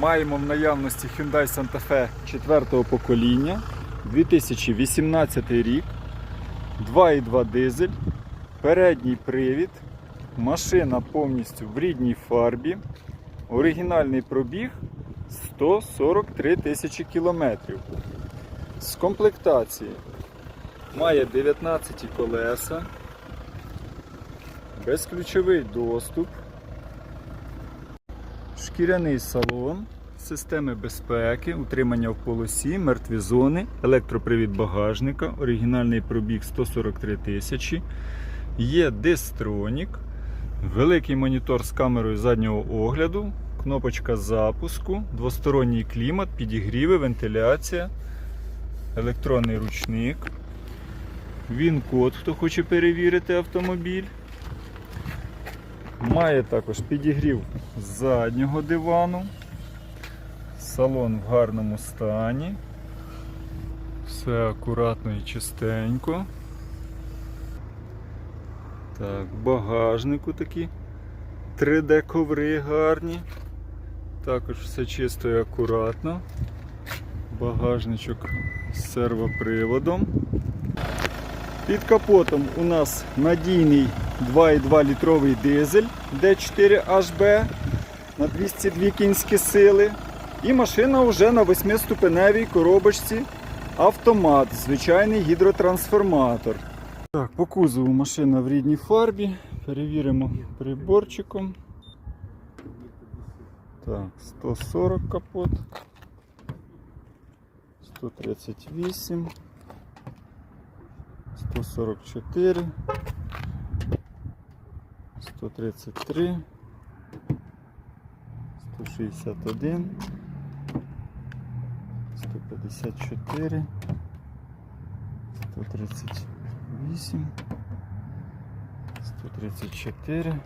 Маємо в наявності Hyundai Santa Fe 4 покоління, 2018 рік, 2,2 дизель, передній привід, машина повністю в рідній фарбі, оригінальний пробіг 143 тисячі кілометрів. З комплектації має 19 колеса, безключовий доступ, шкіряний салон, системи безпеки, утримання в полосі, мертві зони, електропривід багажника, оригінальний пробіг 143 тисячі, є дистронік, великий монітор з камерою заднього огляду, кнопочка запуску, двосторонній клімат, підігріви, вентиляція, електронний ручник. Він код, хто хоче перевірити автомобіль. Має також підігрів заднього дивану. Салон в гарному стані. Все акуратно і чистенько. Так, багажнику такі 3D коври гарні. Також все чисто і акуратно. Багажничок з сервоприводом. Під капотом у нас надійний 2,2 літровий дизель D4HB на 202 кінські сили. І машина вже на 8-ступеневій коробочці автомат, звичайний гідротрансформатор. Так, по кузову машина в рідній фарбі. Перевіримо приборчиком. Так, 140 капот. 138. 144, 133, 161, 154, 138, 134,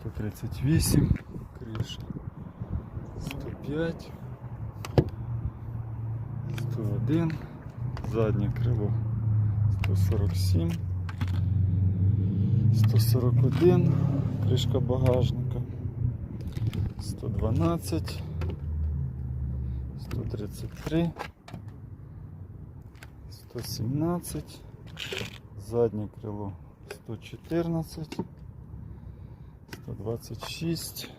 138, криша, 105, 101, заднє крило 147, 141, кришка багажника, 112, 133, 117, заднє крило 114, 126,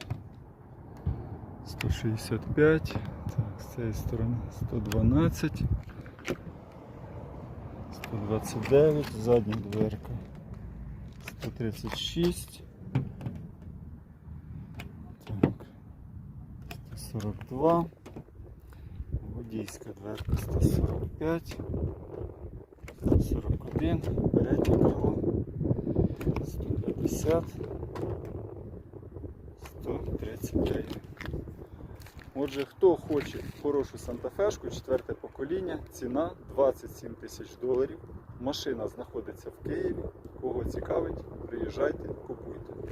165, так, з цієї сторони 112. 129, задня дверка 136, так, 142, водійська дверка 145, 141, переднє крило 150, 133. Отже, хто хоче хорошу Санта-Фешку, четверте покоління, ціна 27 тисяч доларів. Машина знаходиться в Києві. Кого цікавить, приїжджайте, купуйте.